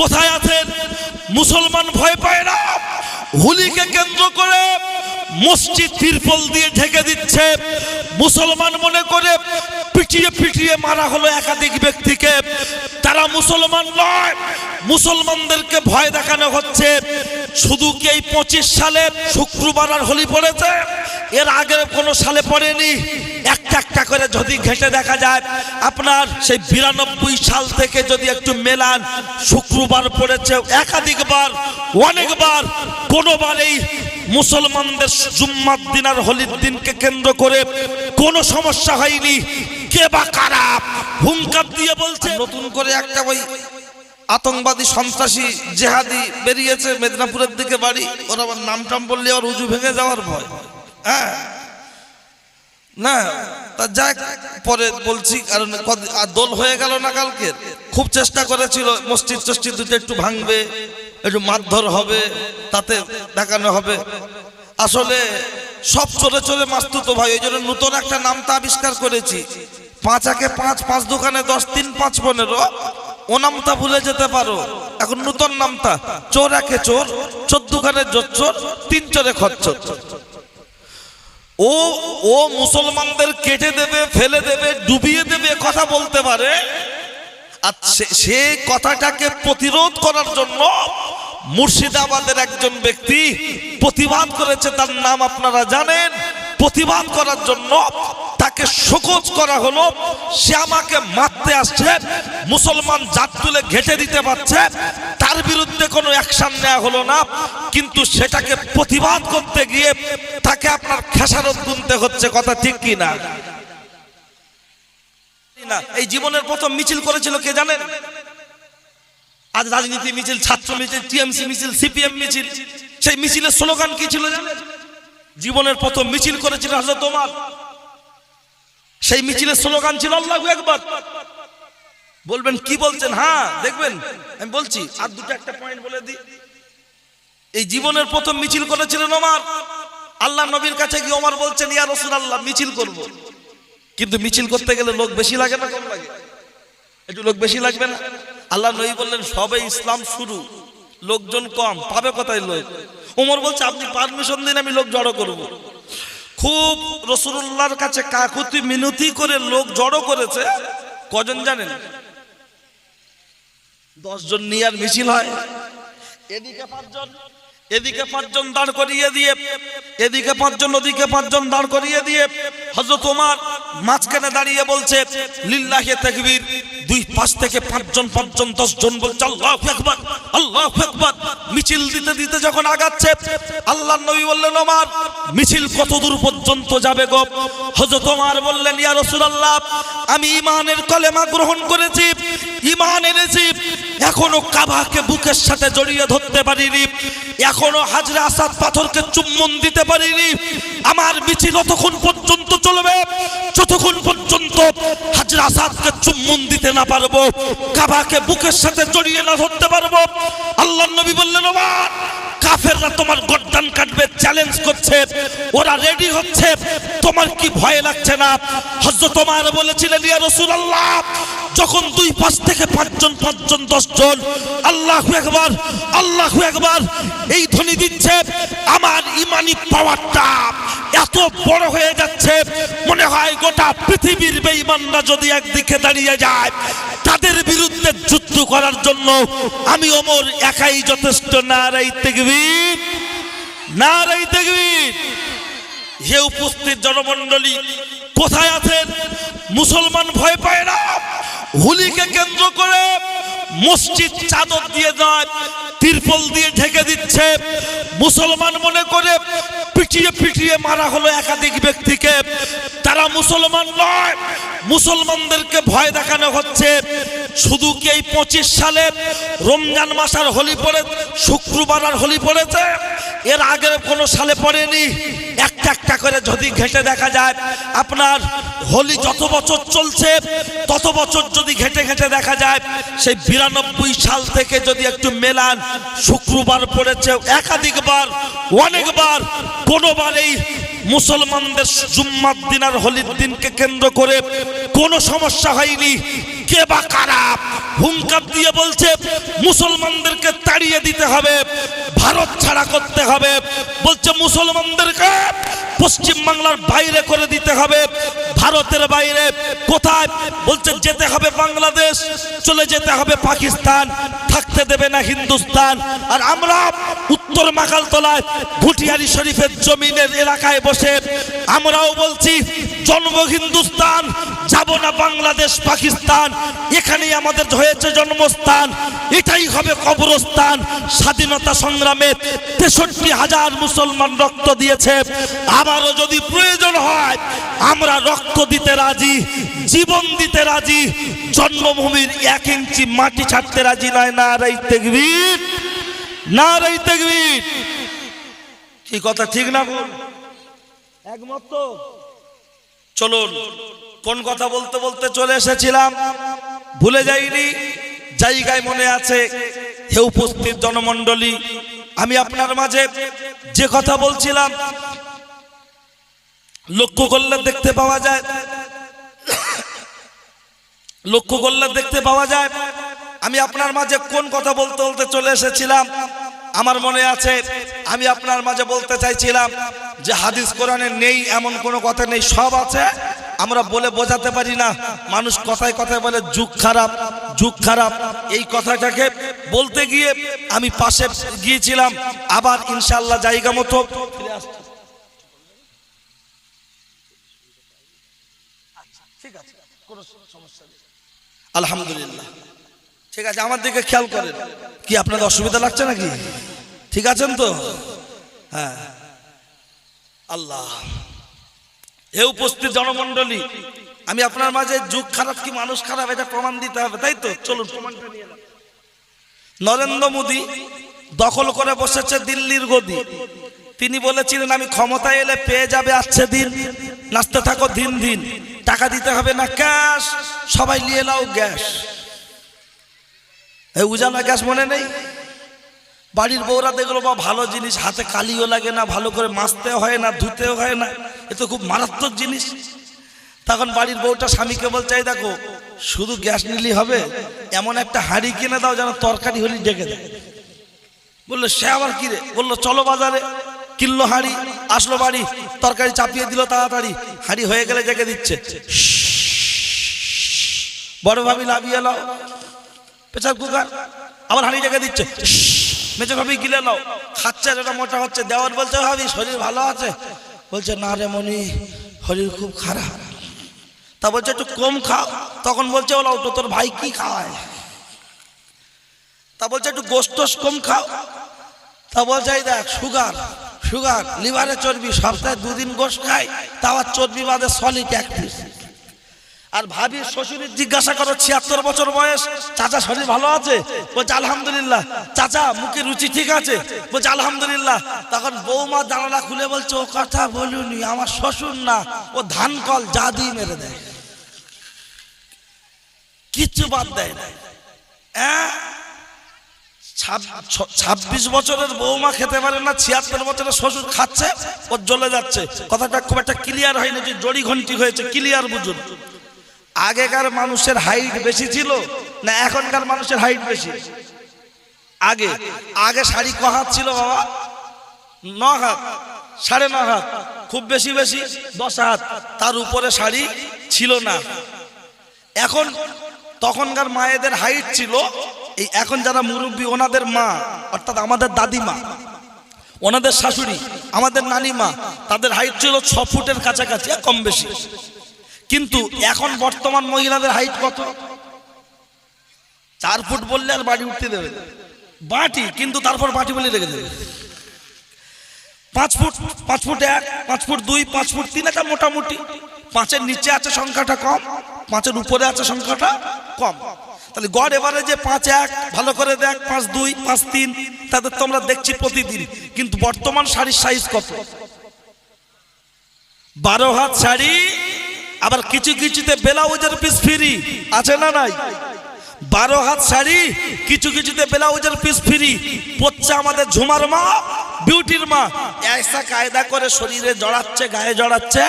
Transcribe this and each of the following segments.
কোথায় আছেন? মুসলমান ভয় পায় না। হুলিকে কেন্দ্র করে মসজিদ তিরপল দিয়ে ঢেকে দিচ্ছে। মুসলমান মনে করে পিটিয়ে পিটিয়ে মারা হলো একাধিক ব্যক্তিকে। তারা মুসলমান নয়, মুসলমানদেরকে ভয় দেখানো হচ্ছে। শুধু কি এই পঁচিশ সালে শুক্রবার আর হোলি পড়েছে? এর আগের কোনো সালে পড়েনি। একটা একটা করে যদি ঘেটে দেখা যায়, আপনার সেই বিরানব্বই সাল থেকে যদি একটু মেলান, শুক্রবার পড়েছে একাধিকবার, অনেকবার কোনোবার এই মুসলমানদের জুম্মার দিন আর হোলির দিনকে কেন্দ্র করে কোনো সমস্যা হয়নি। কে বা কারা হুঙ্কার দিয়ে বলছে? নতুন করে একটা ওই আতঙ্কবাদী সন্ত্রাসী জেহাদি বেরিয়েছে, মেদিনীপুরের দিকে বাড়ি। ওর আবার নাম টাম বললে আর উজু ভেঙে যাওয়ার ভয়। হ্যাঁ। না, তা যাক, পরে বলছি, কারণ দোল হয়ে গেল না কালকে। খুব চেষ্টা করেছিল, মসজিদ টসজিদ দুটো একটু ভাঙবে, একটু মারধর হবে, তাতে দেখানো হবে। আসলে, সব চলে চলে মাস্তুত ভাই ওই জন্য নতুন একটা নামটা আবিষ্কার করেছি। পাঁচ একে পাঁচ পাঁচ দোকানে দশ, তিন, পাঁচ, পনেরো। ও নামটা ভুলে যেতে পারো। এখন নতুন নামটা চোর একে চোর চোর দোকানে জোর চোর, তিন চোরে খচ্চর। ও ও মুসলমানদের কেটে দেবে, ফেলে দেবে, ডুবিয়ে দেবে কথা বলতে পারে। আর সে- কথাটাকে প্রতিরোধ করার জন্য মুর্শিদাবাদের একজন ব্যক্তি প্রতিবাদ করেছে, তার নাম আপনারা জানেন। প্রতিবাদ করার জন্য তাকে শোকজ করা হলো। সে আমাকে মারতে আসছে, মুসলমান জাত তুলে ঘেটে দিতে পারছে, তার বিরুদ্ধে কোনো অ্যাকশন নেওয়া হলো না। কিন্তু সেটাকে প্রতিবাদ করতে গিয়ে তাকে আপনার খেসারত গুনতে হচ্ছে, কথা ঠিক কি না? এই জীবনের প্রথম মিছিল করেছিল কে জানেন? আজ রাজনীতি মিছিল, ছাত্র মিছিল, টিএমসি মিছিল, সিপিএম মিছিল। সেই মিছিলের স্লোগান কি ছিল জানেন? জীবনের প্রথম মিছিল করেছিল হযরত ওমর। সেই মিছিলের স্লোগান ছিল, আল্লাহু একবার বলবেন, কি বলছেন? হ্যাঁ দেখবেন। আমি বলছি, আর দুটো একটা পয়েন্ট বলে দিই। এই জীবনের প্রথম মিছিল করেছিলেন ওমর। আল্লাহ নবীর কাছে গিয়ে ওমর বলছেন, ইয়া রাসূলুল্লাহ, মিছিল করব। কিন্তু মিছিল করতে গেলে লোক বেশি লাগে না, কম লাগে। একটু লোক বেশি লাগবে না। আল্লাহ নবী বললেন, সবে ইসলাম শুরু। লোকজন কম, পাবে কোথায় লোক? উমর বলছে, আপনি পারমিশন দিন, আমি লোক জড়ো করব। খুব রসুল্লাহর কাছে কাকুতি মিনতি করে লোক জড়ো করেছে, কজন জানেন? দশজন নিয়ে আর মিছিল হয়। এদিকে পাঁচজন। এদিকে পাঁচজন দাঁড় করিয়ে দিয়ে, এদিকে পাঁচজন, ওদিকে পাঁচজন দাঁড় করিয়ে দিয়ে হযরত ওমর মাঝখানে দাঁড়িয়ে বলছে, লিল্লাহে তাকবীর। দুই পাশ থেকে পাঁচজন পাঁচজন, দশজন বলছে, আল্লাহু আকবার আল্লাহু আকবার। মিছিল দিতে দিতে যখন আগাচ্ছে, আল্লাহর নবী বললেন, ওমর, মিছিল কত দূর পর্যন্ত যাবে গো? হযরত ওমর বললেন, ইয়া রাসূলুল্লাহ, আমি ঈমানের কলেমা গ্রহণ করেছি ঈমান এনেছি। এখনও কাবাকে বুকের সাথে জড়িয়ে ধরতে পারিনি। এখনও হাজরা আসাদ পাথরকে চুম্বন দিতে পারিনি। আমার মিছিল ততক্ষণ পর্যন্ত চলবে। যতক্ষণ পর্যন্ত হাজরা আসাদকে চুম্বন দিতে না পারব, কাবাকে বুকের সাথে জড়িয়ে না ধরতে পারব আল্লাহ নবী বললেন আমার কাফেররা তোমার চ্যালেঞ্জ করছে, ওরা রেডি হচ্ছে। তোমার কি ভয় লাগছে না? হযরত তোমার বলেছিলেন, ইয়া রাসূলুল্লাহ, যখন দুই পাশ থেকে পাঁচজন পাঁচজন, দশজন, আল্লাহু একবার আল্লাহু একবার এই ধ্বনি দিচ্ছে, আমার ইমানি পাওয়ারটা এত বড় হয়ে যাচ্ছে, মনে হয় গোটা পৃথিবীর বেঈমানরা যদি একদিকে দাঁড়িয়ে যায়, তাদের বিরুদ্ধে যুদ্ধ করার জন্য আমি ওমর একাই যথেষ্ট নারাই তেগবীর নারাই তেগবীর হে উপস্থিত জনমণ্ডলী, কোথায় আছেন? মুসলমান ভয় পায় না? হুলিকে কেন্দ্র করে মসজিদ চাদর দিয়ে দেয় তিরপল দিয়ে ঢেকে দিচ্ছে। মুসলমান মনে করে পিটিয়ে পিটিয়ে মারা হলো একাধিক ব্যক্তিকে। তারা মুসলমান নয়, মুসলমানদেরকে ভয় দেখানো হচ্ছে। শুধু কি এই পঁচিশ সালে রমজান মাস আর হোলি পড়ে, শুক্রবার আর হোলি পড়েছে? এর আগের কোনো সালে পড়েনি। একটা একটা করে যদি ঘেটে দেখা যায়, আপনার হোলি যত বছর চলছে, তত বছর যদি ঘেটে ঘেটে দেখা যায়, সেই বিরানব্বই সাল থেকে যদি একটু মেলান, শুক্রবার পড়েছে একাধিকবার, অনেকবার, কোনোবার এই মুসলমানদের জুম্মার দিন আর হোলির দিনকে কেন্দ্র করে কোনো সমস্যা হয়নি। কে বা কারা হুঙ্কার দিয়ে বলছে, মুসলমানদেরকে তাড়িয়ে দিতে হবে, ভারত ছাড়া করতে হবে। বলছে, মুসলমানদেরকে পশ্চিম বাংলার বাইরে করে দিতে হবে, ভারতের বাইরে। কোথায়? বলছে, যেতে হবে বাংলাদেশ, চলে যেতে হবে পাকিস্তান, থাকতে দেবে না হিন্দুস্তান। আর আমরা উত্তর মাকালতলায় ভুটিয়ারি শরীফের জমিনের এলাকায় বসে আমরাও বলছি, জন্ম হিন্দুস্তান বাংলাদেশ, পাকিস্তান, এখানেই আমাদের হয়েছে জন্মস্থান। এটাই হবে কবরস্থান। স্বাধীনতা সংগ্রামে তেষট্টি হাজার মুসলমান রক্ত দিয়েছে। আবারও যদি প্রয়োজন হয়, আমরা রক্ত দিতে রাজি, জীবন দিতে রাজি, জন্মভূমির এক ইঞ্চি মাটি ছাড়তে রাজি নয়। না রাই তেগবীর না রাই তেগবীর কি কথা, ঠিক না একমত চলুন, কোন কথা বলতে বলতে চলে এসেছিলাম। ভুলে যাইনি, জায়গায় মনে আছে হে উপস্থিত জনমণ্ডলী, আমি আপনার মাঝে যে কথা বলছিলাম, লক্ষ্য করলে দেখতে পাওয়া যায়, লক্ষ্য করলে দেখতে পাওয়া যায়, আমি আপনার মাঝে কোন কথা বলতে বলতে চলে এসেছিলাম আমার মনে আছে, আমি আপনার মাঝে বলতে চাইছিলাম যে হাদিস কোরআনে নেই, এমন কোনো কথা নেই, সব আছে। আমরা বলে বোঝাতে পারি না। মানুষ কথায় কথায় বলে, যুগ খারাপ যুগ খারাপ। এই কথাটাকে বলতে গিয়ে আমি পাশে গিয়েছিলাম। আবার ইনশাল্লাহ জায়গা মতো নেই। আলহামদুলিল্লাহ। ঠিক আছে, আমার দিকে খেয়াল করেন। কি আপনাদের অসুবিধা লাগছে নাকি? ঠিক আছেন তো? হ্যাঁ। আল্লাহ। এ উপস্থিত জনমণ্ডলী, আমি আপনার মাঝে যুগ খারাপ কি মানুষ খারাপ, এটা প্রমাণ দিতে হবে, তাই তো? চলুন। নরেন্দ্র মোদী দখল করে বসেছে দিল্লির গদি। তিনি বলেছিলেন, আমি ক্ষমতায় এলে পেয়ে যাবে আসছে দিন নাচতে থাকো দিন দিন। টাকা দিতে হবে না, ক্যাশ। সবাই নিয়ে নাও, গ্যাস। এই উজালা গ্যাস মনে নেই? বাড়ির বউরা দেখল বা ভালো জিনিস, হাতে কালিও লাগে না, ভালো করে মাজতেও হয় না, ধুতেও হয় না, এ তো খুব মারাত্মক জিনিস। তখন বাড়ির বউটা স্বামীকে বলছে দেখো, শুধু গ্যাস নিলেই হবে, এমন একটা হাঁড়ি কিনে দাও যেন তরকারি হলি ডেকে দেয়। বলল, সে আবার কি রে? বলল, চলো বাজারে, কিনলো হাঁড়ি, আসলো বাড়ি, তরকারি চাপিয়ে দিল তাড়াতাড়ি, হাঁড়ি হয়ে গেলে ডেকে দিচ্ছে। বড় ভাবি লাভিয়ে লাও প্রেসার কুকার। আবার হাঁড়ি ডেকে দিচ্ছে। মেজে ভাবি গিলে নাও। খাচ্ছে এটা মোটা হচ্ছে। দেওয়ার বলছে ভাবি, শরীর ভালো আছে? বলছে, না রে মনি, শরীর খুব খারাপ। তা বলছে, একটু কম খাও। তখন বলছে, ওলা, ওটা তোর ভাই কি খাওয়ায় তা বলছে, একটু গোস্ত কম খাও। তা বলছে, এই দেখ, সুগার সুগার, লিভারে চর্বি, সপ্তাহে দুদিন গোস খাই তা আবার চর্বি বাদে সলিড এক পিস আর ভাবি শ্বশুরের জিজ্ঞাসা করো, ছিয়াত্তর বছর বয়স। চাচা, শরীর ভালো আছে? বলছে, আলহামদুলিল্লাহ। চাচা মুখে রুচি ঠিক আছে? বলছে, আলহামদুলিল্লাহ। তখন বৌমা জানালা খুলে বলছে, ও কথা বলুনি, আমার শ্বশুর না। ও ধান কল যা দিয়ে মেরে দেয়। কিচ্ছু বাদ দেয় না। ছাব্বিশ বছরের বৌমা খেতে পারে না, ছিয়াত্তর বছরের শ্বশুর খাচ্ছে ওর জ্বলে যাচ্ছে। কথাটা খুব একটা ক্লিয়ার হয়নি, যে জড়ি ঘন্টি হয়েছে। ক্লিয়ার বুঝুন। আগেকার মানুষের হাইট বেশি ছিল না এখনকার মানুষের হাইট বেশি? আগে। আগে শাড়ি ক হাত ছিল বাবা? ন হাত, সাড়ে ন হাত, খুব বেশি বেশি দশ হাত। তার উপরে শাড়ি ছিল না। এখন তখনকার মায়েদের হাইট ছিল, এই এখন যারা মুরব্বী, ওনাদের মা, অর্থাৎ আমাদের দাদিমা, ওনাদের শাশুড়ি, আমাদের নানিমা, তাদের হাইট ছিল ছ ফুটের কাছাকাছি কম বেশি। কিন্তু এখন বর্তমান মহিলাদের হাইট কত? চার ফুট বললে আর বাড়ি উঠতে দেবে বাটি, কিন্তু তারপর বাটি বলে রেখে দেবে। পাঁচ ফুট পাঁচ ফুট এক, পাঁচ ফুট দুই, পাঁচ ফুট তিন, এটা মোটামুটি। পাঁচের নিচে আছে সংখ্যাটা কম, পাঁচের উপরে আছে সংখ্যাটা কম। তাহলে গড় এবারে যে পাঁচ এক, ভালো করে দেখ, পাঁচ দুই, পাঁচ তিন, তাদের তো আমরা দেখছি প্রতিদিন। কিন্তু বর্তমান শাড়ির সাইজ কত? বারো হাত শাড়ি আবার কিছু কিছুতে ব্লাউজের পিস ফ্রি। আছে না নাই? বারো হাত শাড়ি, কিছু কিছুতে ব্লাউজের পিস ফ্রি। পড়ছে আমাদের ঝুমার মা, বিউটির মা। ऐसा কায়দা করে শরীরে জড়াচ্ছে, গায়ে জড়াচ্ছে।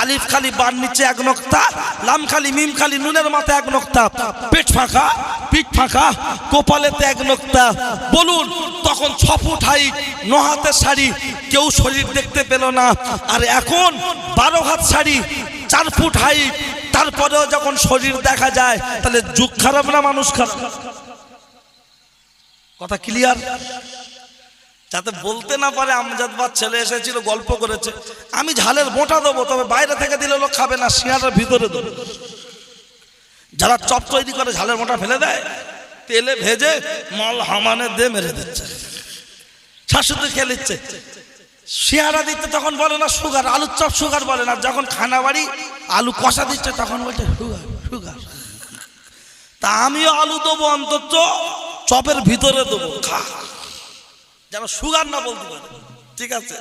আলিফ খালি বান নিচে এক নক্তা, লাম খালি মিম খালি নুনের মাথা এক নক্তা। পেট ফাঁকা, পিঠ ফাঁকা, কপালেতে এক নক্তা। বলুন, তখন ছ ফুট হাইট ন হাতের শাড়ি কেউ শরীর দেখতে পেল না। আর এখন বারো হাত শাড়ি চার ফুট হাইট তারপরেও যখন শরীর দেখা যায়, তাহলে যুগ খারাপ না মানুষ খারাপ? কথা ক্লিয়ার যাতে বলতে না পারে আমজাদ বা ছেলে এসেছিল, গল্প করেছে। আমি ঝালের মোটা দেবো, তবে বাইরে থেকে দিলে লোক খাবে না শিয়ারের ভিতরে দেবো। যারা চপ তৈরি করে ঝালের মোটা ফেলে দেয়, তেলে ভেজে মল হামানে দে মেরে দিচ্ছে। শাশুড়ি খেয়ে নিচ্ছে। শিয়ারা দিতে তখন বলে না সুগার, আলুর চপ সুগার বলে না। যখন খানা বাড়ি আলু কষা দিচ্ছে তখন বলছে, সুগার সুগার। তা আমিও আলু দেবো অন্তত, চপের ভিতরে দেবো। খা। যেন সুগার না বলতে পারে। ঠিক আছে?